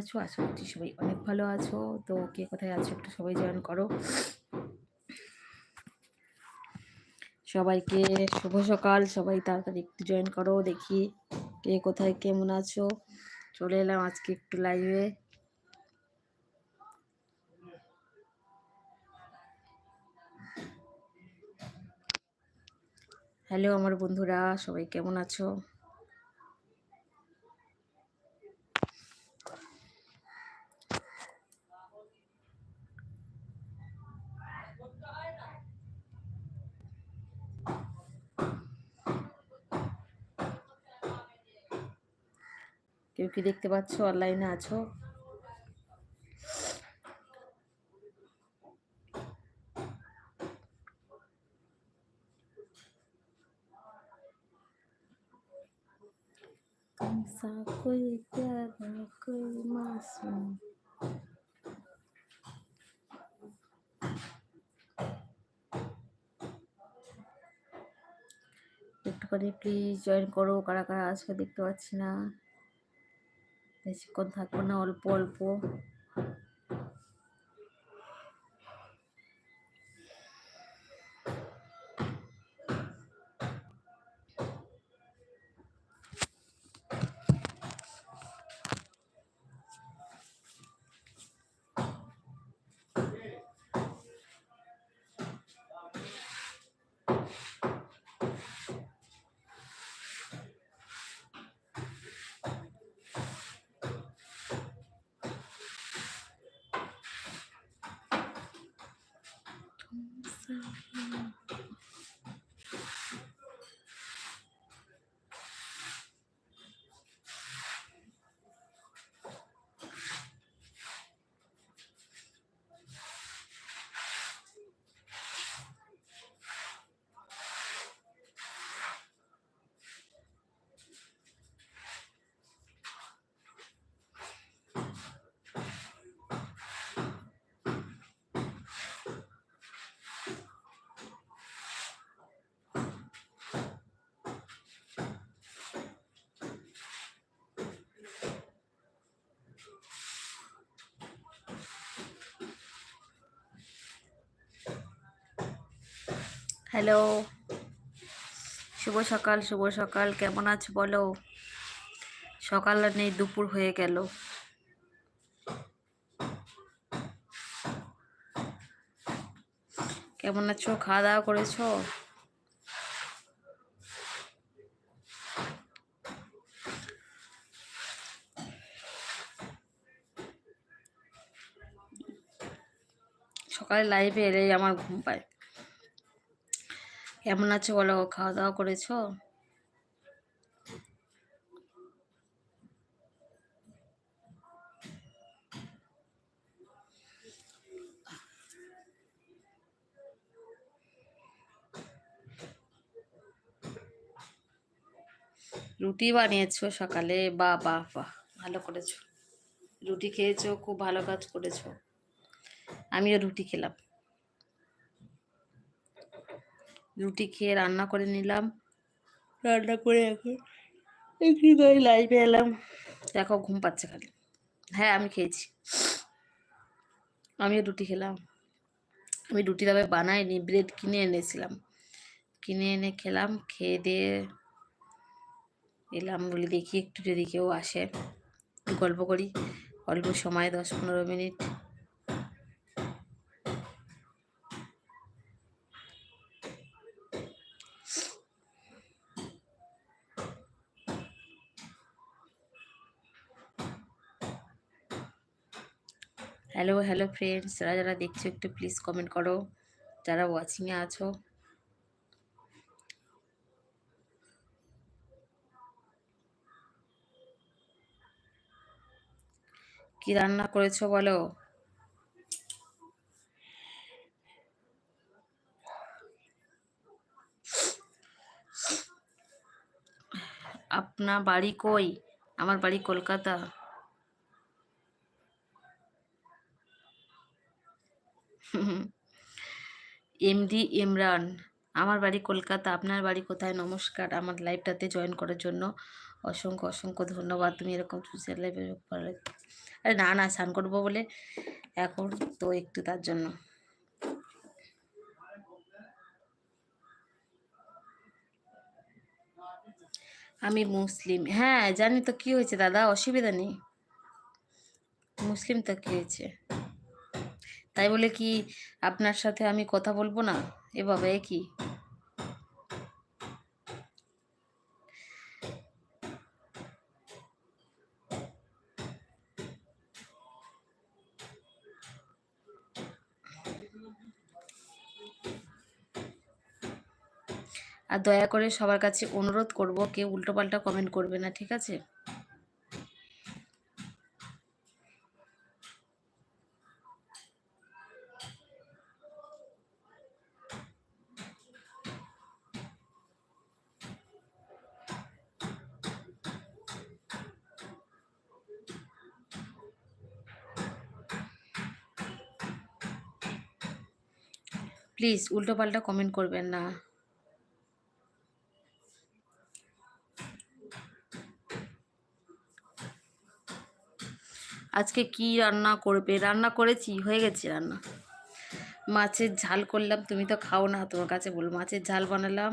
আছো? আশা করছি সবাই অনেক ভালো আছো। তো কে কোথায় আছো একটু সবাই জয়েন করো। সবাইকে শুভ সকাল। সবাই তাড়াতাড়ি একটু জয়েন করো, দেখি কে কোথায়, কেমন আছো? চলে এলাম আজকে একটু লাইভে হ্যালো আমার বন্ধুরা, সবাই কেমন আছো? কেউ কি দেখতে পাচ্ছ অনলাইনে আছো सा कोई प्यारा कोई मासूम একটুখানি প্লিজ জয়েন করো। কারা কারা আজকে দেখতে পাচ্ছি না। বেশিক্ষণ থাকব না, অল্প অল্প। myself. হ্যালো। শুভ সকাল শুভ সকাল। কেমন আছো বলো? সকাল নেই, দুপুর হয়ে গেল। কেমন আছো? খাওয়া দাওয়া করেছ? সকালে লাইভে এলেই আমার ঘুম পায়। কেমন আছো বলো? খাওয়া দাওয়া করেছ? রুটি বানিয়েছো সকালে? বা বা বাহ, ভালো করেছ। রুটি খেয়েছো, খুব ভালো কাজ করেছ। আমিও রুটি খেলাম। রুটি খেয়ে রান্না করে নিলাম। রান্না করে এখন একটু লাইভে এলাম। দেখো ঘুম পাচ্ছে খালি। হ্যাঁ আমি খেয়েছি। আমিও রুটি খেলাম। আমি রুটি তবে বানাইনি ব্রেড কিনে এনেছিলাম। কিনে এনে খেলাম খেয়ে দিয়ে এলাম বলি দেখি একটু যদি কেউ আসে গল্প করি। অল্প সময় দশ পনেরো মিনিট। হ্যালো হ্যালো ফ্রেন্ডস যারা যারা দেখছ একটু প্লিজ কমেন্ট করো। যারা ওয়াচিংয়ে আছো। কি রান্না করেছ বলো? আপনার বাড়ি কই? আমার বাড়ি কলকাতা। এমডি ইমরান, আমার বাড়ি কলকাতা, আপনার বাড়ি কোথায়? নমস্কার, আমার লাইভটাতে জয়েন করার জন্য অসংখ্য অসংখ্য ধন্যবাদ। তুমি এরকম সোশ্যাল লাইফে আরে না না, স্নান করব বলে এখন তো একটু তার জন্য। আমি মুসলিম। হ্যাঁ জানি তো কি হয়েছে দাদা, অসুবিধা নেই। মুসলিম তো কি হয়েছে? তাই বলে কি আপনার সাথে আমি কথা বলব না? এ বাবা এ কি? আর দয়া করে সবার কাছে অনুরোধ করব, কেউ উল্টোপাল্টা কমেন্ট করবে না, ঠিক আছে? প্লিজ উল্টোপাল্টা কমেন্ট করবেন না। আজকে কি রান্না করবে? রান্না করেছি, হয়ে গেছে রান্না। মাছের ঝাল করলাম, তুমি তো খাও না, তোমার কাছে বল মাছের ঝাল বানালাম।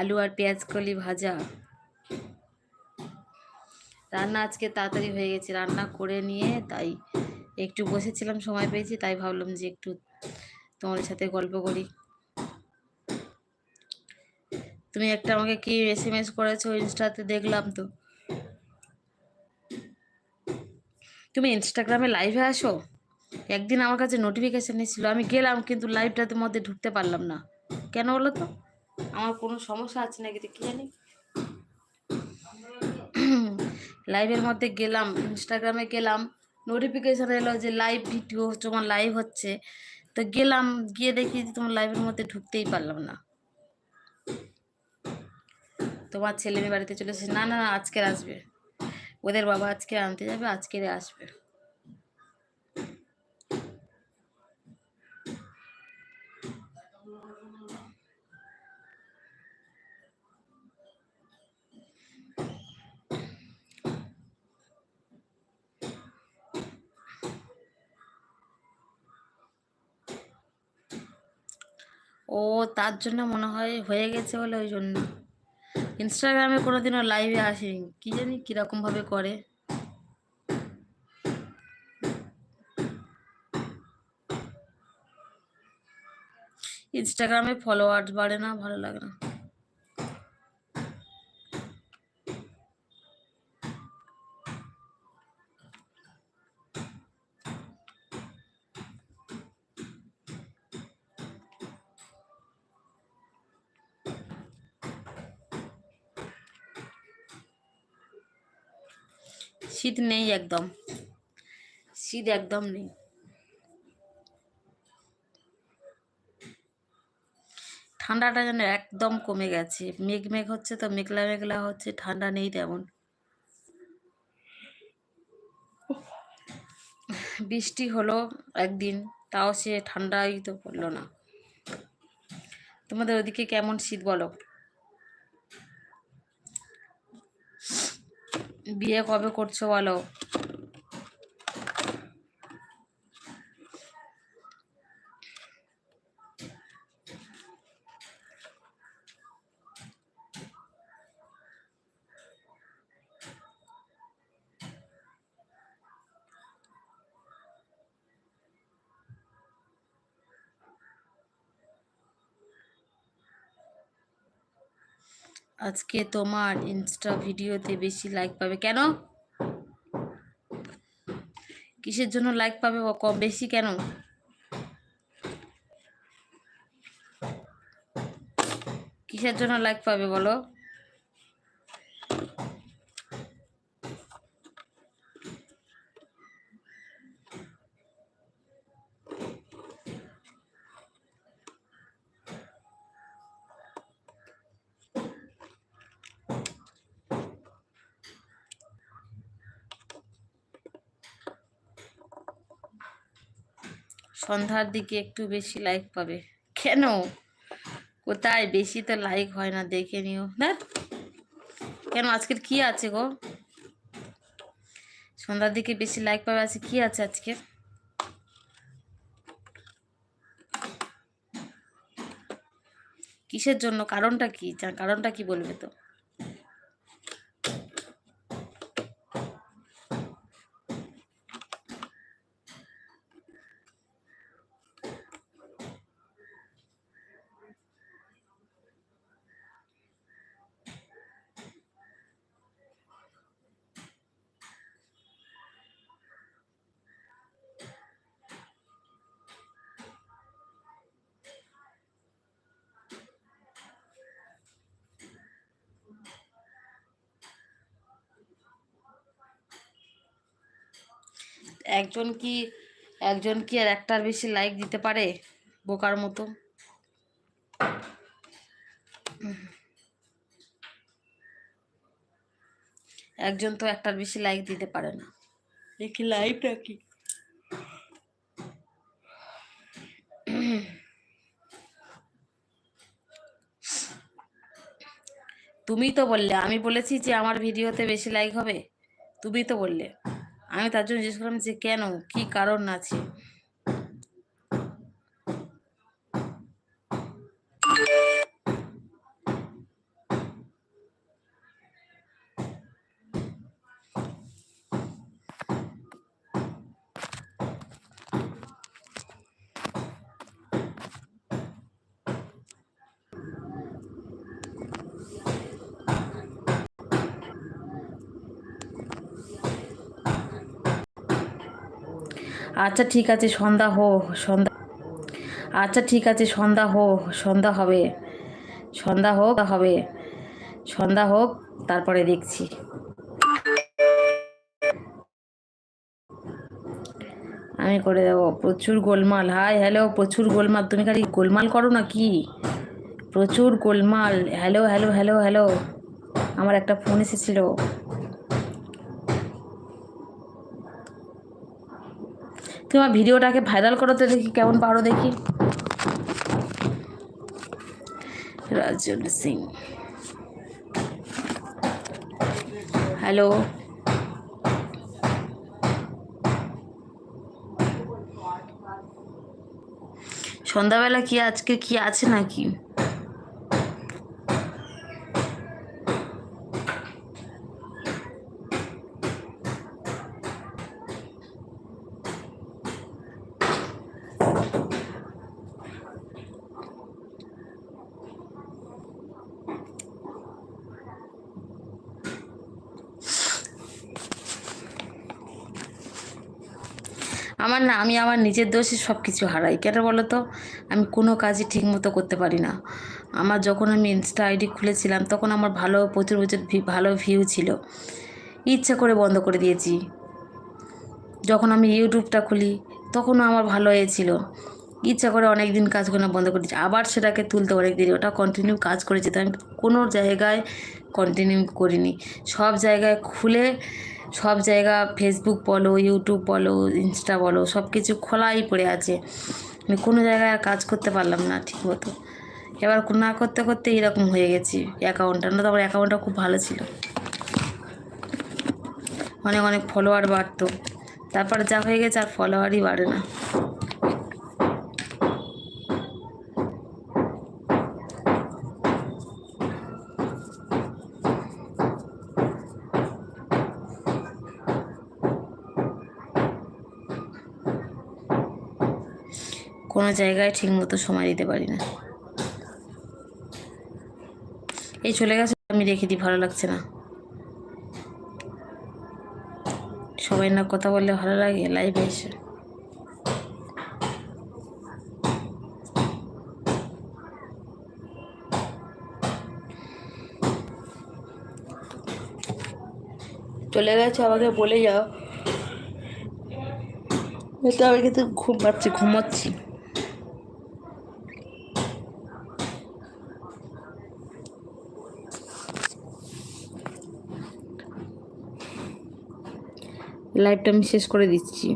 আলু আর পেঁয়াজ কলি ভাজা। রান্না আজকে তাড়াতাড়ি হয়ে গেছে, রান্না করে নিয়ে তাই একটু বসেছিলাম, সময় পেয়েছি, তাই ভাবলাম যে একটু তোমার সাথে গল্প করি। তুমি একটা আমাকে কি এস এম এস করেছ, ইনস্টাতে দেখলাম তো। তুমি ইনস্টাগ্রামে লাইভে আসো, একদিন আমার কাছে নোটিফিকেশান এসেছিল, আমি গেলাম কিন্তু লাইভটাতে মধ্যে ঢুকতে পারলাম না। কেন বলো তো? আমার কোনো সমস্যা আছে নাকি কি জানি? লাইভের মধ্যে গেলাম ইনস্টাগ্রামে গেলাম নোটিফিকেশান এলো যে লাইভ ভিডিও তোমার লাইভ হচ্ছে। তো গেলাম, গিয়ে দেখি যে তোমার লাইভের মধ্যে ঢুকতেই পারলাম না। তোমার ছেলে মেয়ে বাড়িতে চলে এসেছে। না না, আজকের আসবে। ওদের বাবা আজকে আনতে যাবে, আজকের আসবে। ও তার জন্য মনে হয় হয়ে গেছে বলে ওই জন্য। ইনস্টাগ্রামে কোনোদিনও লাইভে আসেনি। কি জানি কীরকমভাবে করে। ইনস্টাগ্রামে ফলোয়ার্স বাড়ে না, ভালো লাগে না। শীত নেই একদম। শীত একদম নেই। ঠান্ডাটা যেন একদম কমে গেছে। মেঘ মেঘ হচ্ছে তো, মেঘলা মেঘলা হচ্ছে, ঠান্ডা নেই তেমন। বৃষ্টি হলো একদিন, তাও সে ঠান্ডাই তো পড়ল না। তোমাদের ওদিকে কেমন শীত বলো? বিয়ে কবে করছ বলো? আজকে তোমার ইনস্টা ভিডিওতে বেশি লাইক পাবে। কেন? কিসের জন্য লাইক পাবে কম বেশি কেন? কিসের জন্য লাইক পাবে বলো? সন্ধ্যার দিকে একটু বেশি লাইক পাবে। কেন? কোথায়? বেশি তো লাইক হয় না, দেখে নিও। না কেন? আজকের কি আছে গো? সন্ধ্যার দিকে বেশি লাইক পাবে আছে, কি আছে আজকে? কিসের জন্য? কারণটা কি? কারণটা কি বলবে তো? একজন কি একজন কি আর একটার বেশি লাইক দিতে পারে বোকার মতো? একজন তো একটার বেশি লাইক দিতে পারে না। দেখি লাইভটা কি তুমি তো বললে আমি বলেছি যে আমার ভিডিওতে বেশি লাইক হবে। তুমি তো বললে। আমি তার জন্য জিজ্ঞেস করলাম যে কেন? কি কারণ আছে? আচ্ছা ঠিক আছে, সন্ধ্যা হো, সন্ধ্যা। আচ্ছা ঠিক আছে, সন্ধ্যা হো, সন্ধ্যা হবে। সন্ধ্যা হোক হবে। সন্ধ্যা হোক, তারপরে দেখছি। আমি করে দেবো। প্রচুর গোলমাল। হাই, হ্যালো, প্রচুর গোলমাল। তুমি খালি গোলমাল করো না কি? প্রচুর গোলমাল। Hello hello hello hello. আমার একটা ফোন এসেছিল। তুমি আমার ভিডিওটাকে ভাইরাল করো তো দেখি কেমন পারো দেখি। রাজন সিং। হ্যালো সন্ধ্যাবেলা কি আজকে কি আছে নাকি? আমার না, আমি আমার নিজের দোষে সব কিছু হারাই। কেন বলো তো আমি কোনো কাজই ঠিক মতো করতে পারি না। আমার যখন আমি ইনস্টা আইডি খুলেছিলাম, তখন আমার ভালো, প্রচুর প্রচুর ভালো ভিউ ছিল। ইচ্ছা করে বন্ধ করে দিয়েছি। যখন আমি ইউটিউবটা খুলি, তখনও আমার ভালো হয়েছিল ইচ্ছা করে অনেক দিন কাজ করে বন্ধ করে দিয়েছি। আবার সেটাকে তুলতে অনেক দেরি। ওটা কন্টিনিউ কাজ করে যেতে আমি কোনো জায়গায় কন্টিনিউ করিনি। সব জায়গায় খুলে সব জায়গা ফেসবুক বলো ইউটিউব বলো ইনস্টা বলো সব কিছু খোলাই পড়ে আছে। আমি কোনো জায়গায় আর কাজ করতে পারলাম না ঠিক মতো। এবার না করতে করতে এরকম হয়ে গেছি অ্যাকাউন্টটা না তো আমার অ্যাকাউন্টটা খুব ভালো ছিল। অনেক অনেক ফলোয়ার বাড়তো। তারপর যা হয়ে গেছে আর ফলোয়ারই বাড়ে না। কোনো জায়গায় ঠিক মতো সময় দিতে পারি না। এই চলে গেছে, আমি রেখে দিই, ভালো লাগছে না। সবাই না কথা বললে ভালো লাগে লাইভে এসে। চলে গেছে, আমাকে বলে যাও। তো আমি কিন্তু ঘুম পাচ্ছি, ঘুমোচ্ছি। লাইভটা আমি শেষ করে দিচ্ছি।